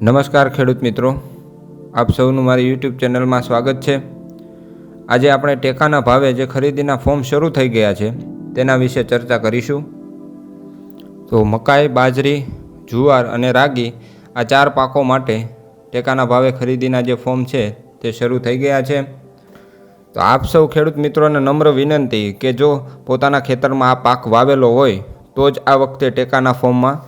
નમસ્કાર ખેડૂત મિત્રો. આપ સૌનું મારી યુટ્યુબ ચેનલમાં સ્વાગત છે. આજે આપણે ટેકાના ભાવે જે ખરીદીના ફોર્મ શરૂ થઈ ગયા છે, તેના વિશે ચર્ચા કરીશું. તો મકાઈ, બાજરી, જુવાર અને રાગી આ ચાર પાકો માટે ટેકાના ભાવે ખરીદીના જે ફોર્મ છે, તે શરૂ થઈ ગયા છે. તો આપ સૌ ખેડૂત મિત્રોને નમ્ર વિનંતી કે જો પોતાના ખેતરમાં આ પાક વાવેલો હોય, તો જ આ વખતે ટેકાના ફોર્મમાં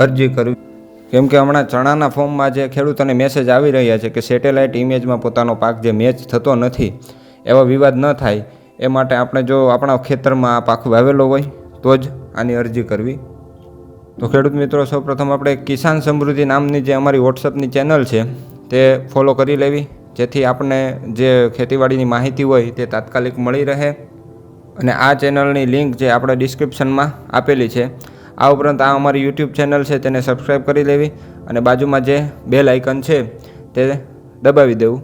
અરજી કરવી. કેમ કે હમણાં ચણાના ફોર્મમાં જે ખેડૂતોને મેસેજ આવી રહ્યા છે કે સેટેલાઇટ ઇમેજમાં પોતાનો પાક જે મેચ થતો નથી, એવો વિવાદ ન થાય, એ માટે આપણે જો આપણા ખેતરમાં આ પાક વાવેલો હોય, તો જ આની અરજી કરવી. તો ખેડૂત મિત્રો, સૌપ્રથમ આપણે કિસાન સમૃદ્ધિ નામની જે અમારી વોટ્સઅપની ચેનલ છે, તે ફોલો કરી લેવી. જેથી આપણને જે ખેતીવાડીની માહિતી હોય, તે તાત્કાલિક મળી રહે. અને આ ચેનલની લિંક જે આપણે ડિસ્ક્રિપ્શનમાં આપેલી છે આ ઉપરાંત આ અમારી યુટ્યુબ ચેનલ છે તેને સબસ્ક્રાઈબ કરી લેવી અને બાજુમાં જે બેલ આઇકન છે તે દબાવી દેવું.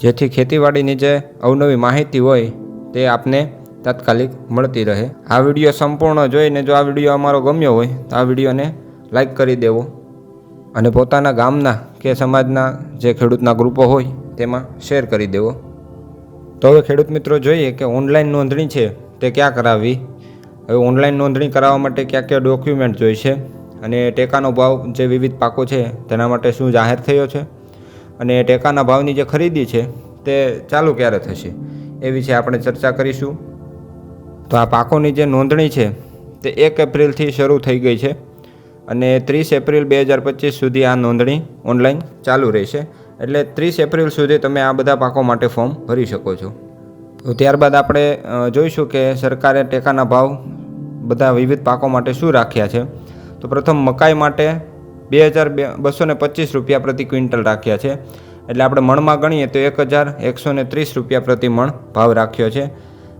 જેથી ખેતીવાડીની જે અવનવી માહિતી હોય તે આપને તાત્કાલિક મળતી રહે. આ વીડિયો સંપૂર્ણ જોઈને જો આ વીડિયો અમારો ગમ્યો હોય તો આ વિડીયોને લાઈક કરી દેવો. અને પોતાના ગામના કે સમાજના જે ખેડૂતના ગ્રુપો હોય તેમાં શેર કરી દેવો. તો હવે ખેડૂત મિત્રો જોઈએ કે ઓનલાઈન નોંધણી છે તે ક્યાં કરાવવી? હવે ઓનલાઈન નોંધણી કરાવવા માટે કયા કયા ડોક્યુમેન્ટ જોઈશે અને ટેકાનો ભાવ જે વિવિધ પાકો છે, તેના માટે શું જાહેર થયો છે? અને ટેકાના ભાવની જે ખરીદી છે, તે ચાલુ ક્યારે થશે? એ વિશે આપણે ચર્ચા કરીશું. તો આ પાકોની જે નોંધણી છે, તે એક એપ્રિલથી શરૂ થઈ ગઈ છે અને ત્રીસ એપ્રિલ બે હજાર પચીસ સુધી આ નોંધણી ઓનલાઈન ચાલુ રહેશે. એટલે ત્રીસ એપ્રિલ સુધી તમે આ બધા પાકો માટે ફોર્મ ભરી શકો છો. તો ત્યારબાદ આપણે જોઈશું કે સરકારે ટેકાના ભાવ બધા વિવિધ પાકો માટે શું રાખ્યા છે? તો પ્રથમ મકાઈ માટે બે હજાર બે બસો ને પચીસ રૂપિયા પ્રતિ ક્વિન્ટલ રાખ્યા છે. એટલે આપણે મણમાં ગણીએ તો એક હજાર એકસો ને ત્રીસ રૂપિયા પ્રતિ મણ ભાવ રાખ્યો છે.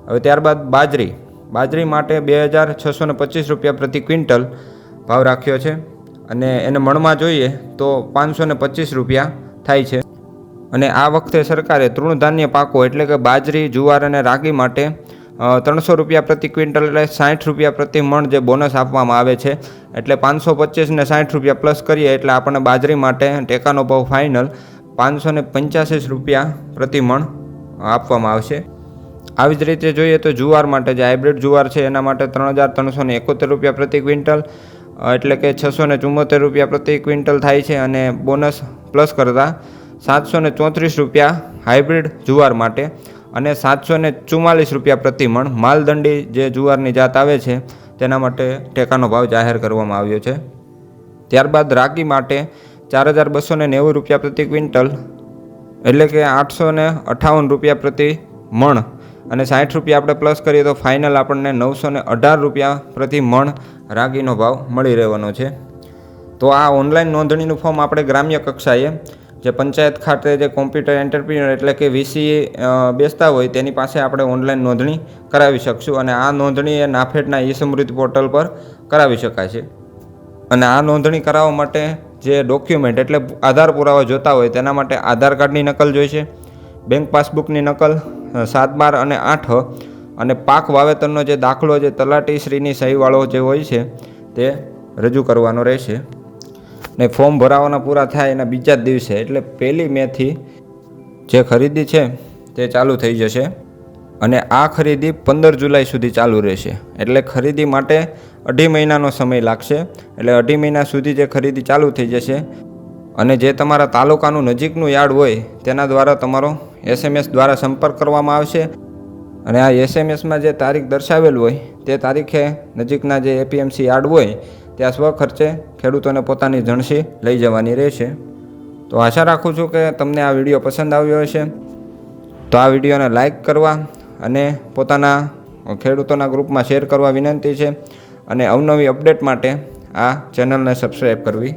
હવે ત્યારબાદ બાજરી. બાજરી માટે બે હજાર છસો ને પચીસ રૂપિયા પ્રતિ ક્વિન્ટલ ભાવ રાખ્યો છે. અને એને મણમાં જોઈએ તો પાંચસો ને પચીસ રૂપિયા થાય છે. અને આ વખતે સરકારે તૃણધાન્ય પાકો એટલે કે બાજરી, જુવાર અને રાગી માટે ત્રણસો રૂપિયા પ્રતિ ક્વિન્ટલ એટલે સાઠ રૂપિયા પ્રતિ મણ જે બોનસ આપવામાં આવે છે. એટલે પાંચસો પચીસ ને સાઠ રૂપિયા પ્લસ કરીએ એટલે આપણને બાજરી માટે ટેકાનો ભાવ ફાઇનલ પાંચસો ને પંચ્યાસી રૂપિયા પ્રતિ મણ આપવામાં આવશે. આવી જ રીતે જોઈએ તો જુવાર માટે જે હાઇબ્રિડ જુવાર છે એના માટે ત્રણ હજાર ત્રણસો ને એકોતેર રૂપિયા પ્રતિ ક્વિન્ટલ એટલે કે છસો ને ચુમ્મોતેર રૂપિયા પ્રતિ ક્વિન્ટલ થાય છે અને બોનસ પ્લસ કરતાં સાતસો ને ચોત્રીસ રૂપિયા હાઇબ્રિડ જુવાર માટે. અને સાતસો ને ચુમ્માલીસ રૂપિયા પ્રતિ મણ માલદંડી જે જુવારની જાત આવે છે, તેના માટે ટેકાનો ભાવ જાહેર કરવામાં આવ્યો છે. ત્યારબાદ રાગી માટે ચાર હજાર બસો ને નેવું રૂપિયા પ્રતિ ક્વિન્ટલ, એટલે કે આઠસો ને અઠ્ઠાવન રૂપિયા પ્રતિ મણ અને સાઠ રૂપિયા આપણે પ્લસ કરીએ તો ફાઇનલ આપણને નવસો ને અઢાર રૂપિયા પ્રતિ મણ રાગીનો ભાવ મળી રહેવાનો છે. તો આ ઓનલાઈન નોંધણીનું ફોર્મ આપણે ગ્રામ્ય કક્ષાએ જે પંચાયત ખાતે જે કોમ્પ્યુટર એન્ટરપ્રિન્યોર એટલે કે વીસી બેસતા હોય તેની પાસે આપણે ઓનલાઈન નોંધણી કરાવી શકશું અને આ નોંધણી એ નાફેડના ઈ સમૃદ્ધ પોર્ટલ પર કરાવી શકાય છે. અને આ નોંધણી કરાવવા માટે જે ડોક્યુમેન્ટ એટલે આધાર પુરાવા જોતા હોય તેના માટે આધાર કાર્ડની નકલ જોઈશે બેંક પાસબુકની નકલ સાત બાર અને આઠ, અને પાક વાવેતરનો જે દાખલો જે તલાટીશ્રીની સહીવાળો જે હોય છે તે રજૂ કરવાનો રહેશે. ને ફોર્મ ભરાવાના પૂરા થાય એના બીજા જ દિવસે. એટલે પહેલી મેથી જે ખરીદી છે તે ચાલુ થઈ જશે અને આ ખરીદી પંદર જુલાઈ સુધી ચાલુ રહેશે. એટલે ખરીદી માટે અઢી મહિનાનો સમય લાગશે. એટલે અઢી મહિના સુધી જે ખરીદી ચાલુ થઈ જશે અને જે તમારા તાલુકાનું નજીકનું યાર્ડ હોય તેના દ્વારા તમારો એસએમએસ દ્વારા સંપર્ક કરવામાં આવશે. અને આ એસએમએસમાં જે તારીખ દર્શાવેલ હોય તે તારીખે નજીકના જે એપીએમસી યાર્ડ હોય ત્યાં સ્વખર્ચે ખેડૂતોને પોતાની જણસી લઈ જવાની રહેશે. તો આશા રાખું છું કે તમને આ વીડિયો પસંદ આવ્યો હશે. તો આ વિડીયોને લાઈક કરવા અને પોતાના ખેડૂતોના ગ્રુપમાં શેર કરવા વિનંતી છે. અને અવનવી અપડેટ માટે આ ચેનલને સબસ્ક્રાઈબ કરવી